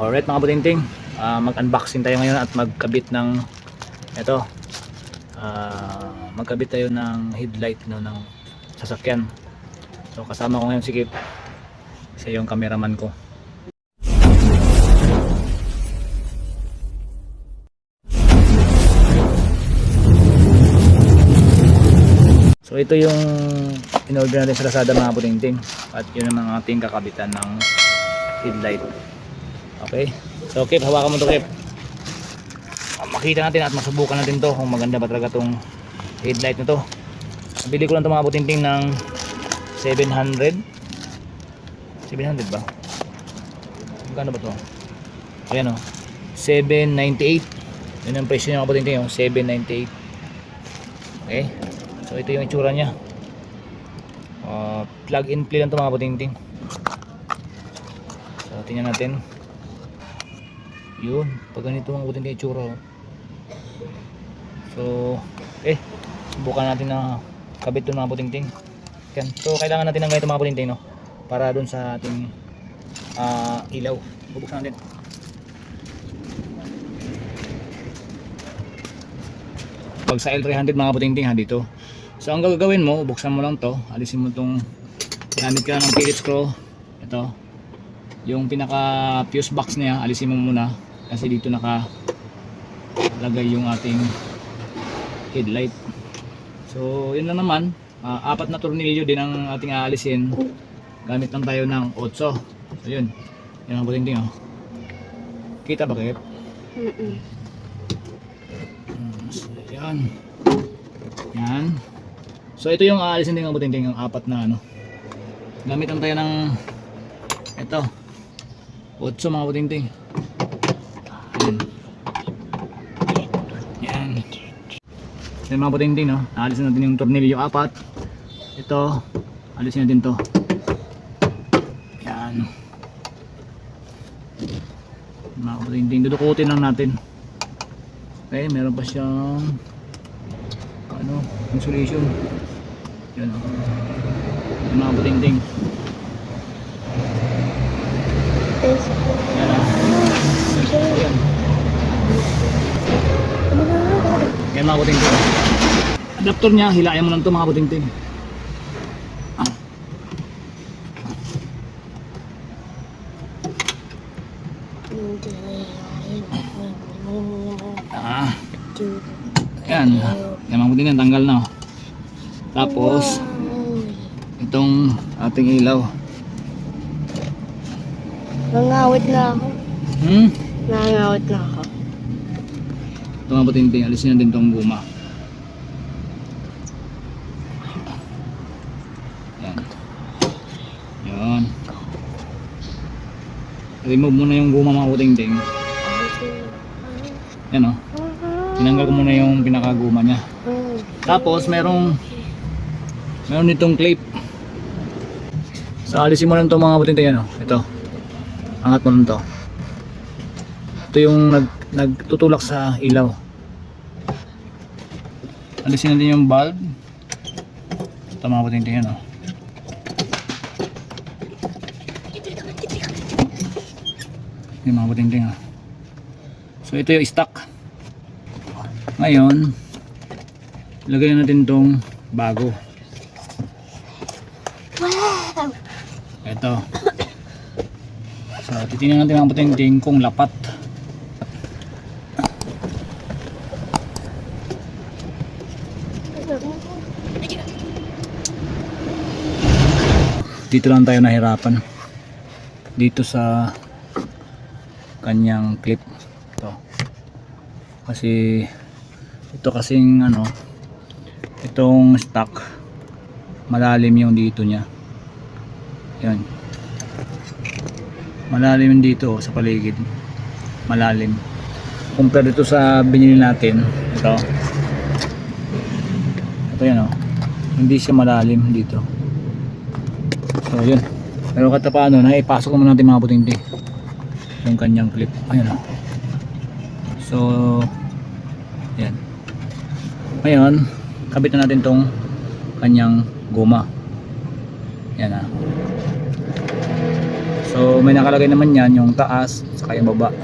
Alright mga butinting, ah, mag-unboxing tayo ngayon at magkabit ng ito. ah, magkabit tayo ng headlight no, ng sasakyan. So kasama ko ngayon si Kip. Siya yung cameraman ko. So ito yung in-order natin sa Lazada mga putingting at yun ang ating kakabitan ng headlight. Okay? So Kip, hawakan mo to Kip. Ah, Makita natin at masubukan natin to kung maganda ba talaga tong headlight na to. Nabili ko lang to mga putingting ng 700 700 ba? Magkano ba to? Ayan o 798 Yun ang presyo niya mga putingting yung 798 Okay So ito yung itsura niya uh, Plug and play lang to mga putingting So tingnan natin Yun Pag ganito mga putingting itsura oh. So Eh Subukan natin na kabit to mga putingting yan. So kailangan natin ng ganito mga pulinting no para doon sa ating ah, ilaw. Bubuksan natin. Pag sa L300 mga putingting ha dito. So ang gagawin mo, buksan mo lang to, alisin mo tong gamit ka ng Phillips screw. Ito. Yung pinaka fuse box niya, alisin mo muna kasi dito naka lagay yung ating headlight. So, yun lang naman. Ah, apat na tornilyo din ang ating aalisin. Gamit lang tayo ng 8. So, yun. Yan ang buting oh. Kita ba kayo? Mm-mm. Hmm, So, yan. Yan. So, ito yung aalisin din ng buting yung apat na ano. Gamit lang tayo ng ito. 8 mga buting Yan. Yan. Yan mga puting no? Alisin natin yung tornilyo apat. Ito, alisin natin to. Yan. Mga puting dudukutin lang natin. Okay, meron pa siyang ano, insulation. Yan o. Yan mga puting Yan o. Yan mga puting Adapter niya, hilayan mo lang to mga puting Ah. Ah. Yan. Yan mga puting tanggal na. oh. Tapos, itong ating ilaw. Nangawit na ako. Hmm? Nangawit na ako. Ito mga puting alisin natin itong guma. Yan. Yan. Remove muna yung guma mga puting Yan o. Oh. Tinanggal ko muna yung pinakaguma niya. Tapos merong meron nitong clip. So alisin mo lang to mga puting yan o. Ito. Angat mo lang to. Ito yung nag, nagtutulak sa ilaw. Alisin natin yung bulb. Ito mga puting yan o. Yung mga puting o. So ito yung stock. Ngayon, lagay natin tong bago. Wow! Ito. So, titingnan natin ang puting kung lapat. Dito lang tayo nahirapan. Dito sa kanyang clip. Ito. Kasi ito kasing ano itong stock malalim yung dito niya. Yan. Malalim yung dito sa paligid. Malalim. Compare dito sa binili natin. Ito. Ito yan oh. Hindi siya malalim dito. So yun. Pero kata paano, naipasok naman natin mga puting yung kanyang clip. Ayan oh. So, yan. Ngayon, kabit na natin tong kanyang guma. Yan ah. So may nakalagay naman yan yung taas sa saka yung baba.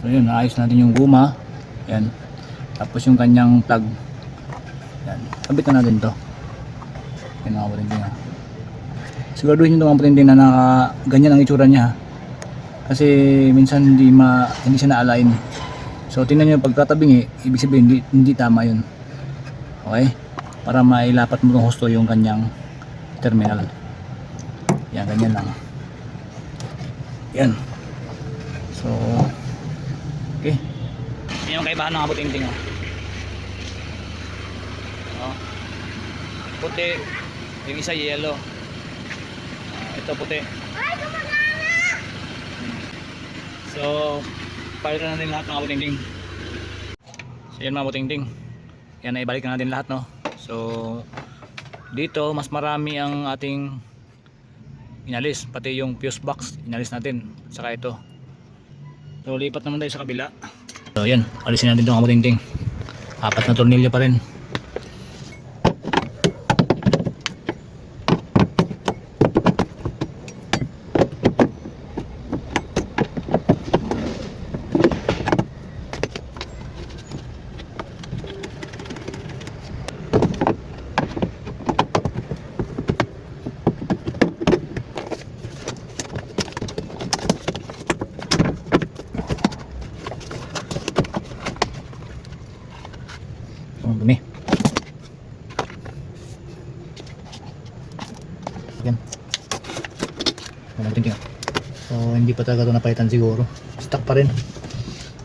So yun, naayos natin yung guma. Yan. Tapos yung kanyang plug. Yan. Kabit na natin to. Yan mga kapatinding ha. Siguraduhin nyo mga kapatinding na naka, ganyan ang itsura niya. Kasi minsan hindi ma hindi siya na-align. So tingnan niyo pagkatabingi, ibig sabihin hindi, hindi tama 'yun. Okay? Para mailapat mo ng husto yung kanyang terminal. Yan, ganyan lang. Yan. So, okay. Yan yung kaibahan ng abuting-ting. Oh. Oh. Puti. Yung isa yellow. Ito puti. So, palitan natin lahat mga butingting. So, yan mga butingting. Yan, naibalik na natin lahat, no? So, dito, mas marami ang ating inalis. Pati yung fuse box, inalis natin. Saka ito. So, lipat naman tayo sa kabila. So, yan. Alisin natin ito mga butingting. Apat na tornilyo pa rin. Ang dumi. Yan. Walang tingin. So, hindi pa talaga ito napalitan siguro. Stuck pa rin.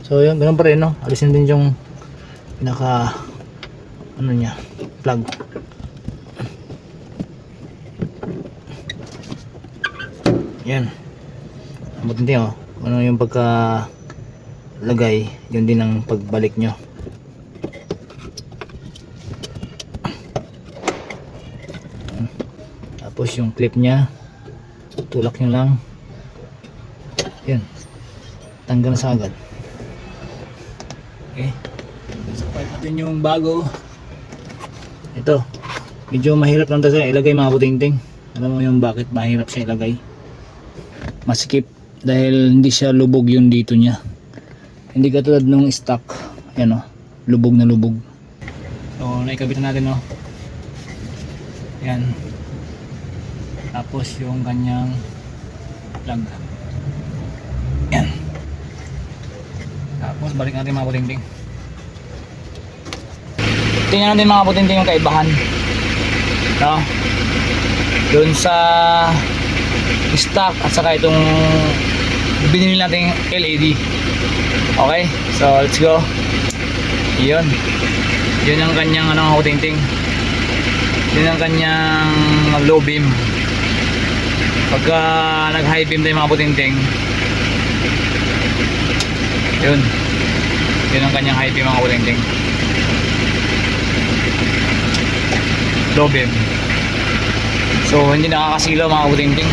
So, yun. Ganun pa rin, no? Alisin din yung pinaka ano niya, plug. Yan. Ang matindi, oh. Ano yung pagka lagay, yun din ang pagbalik nyo. Tapos yung clip niya, tulak nyo lang. Yan. Tanggal na sa agad. Okay. So, pipe natin yung bago. Ito. Medyo mahirap lang talaga ilagay mga putingting. Alam mo yung bakit mahirap siya ilagay. Masikip. Dahil hindi siya lubog yung dito niya. Hindi katulad nung stock. Yan o. Lubog na lubog. So, naikabit na natin o. Yan. Tapos yung kanyang plug. Yan. Tapos balik natin mga putingting. Tingnan natin mga putingting yung kaibahan. No? Doon sa stock at saka itong binili nating LED. Okay? So let's go. Yun. Yun ang kanyang ano mga putingting. Yun ang kanyang low beam pagka nag high beam tayo mga putingting yun. Yun ang kanyang high beam mga putingting low beam. So hindi nakakasilaw mga putingting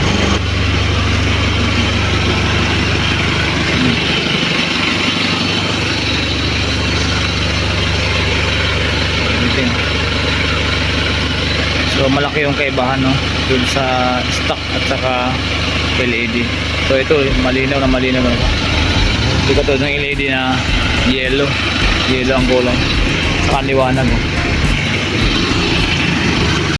Putingting. So malaki yung kaibahan no dun sa stock at saka LED. So ito malinaw na malinaw na. Hindi ka ng LED na yellow. Yellow ang kulong. Saka liwanag. Oh.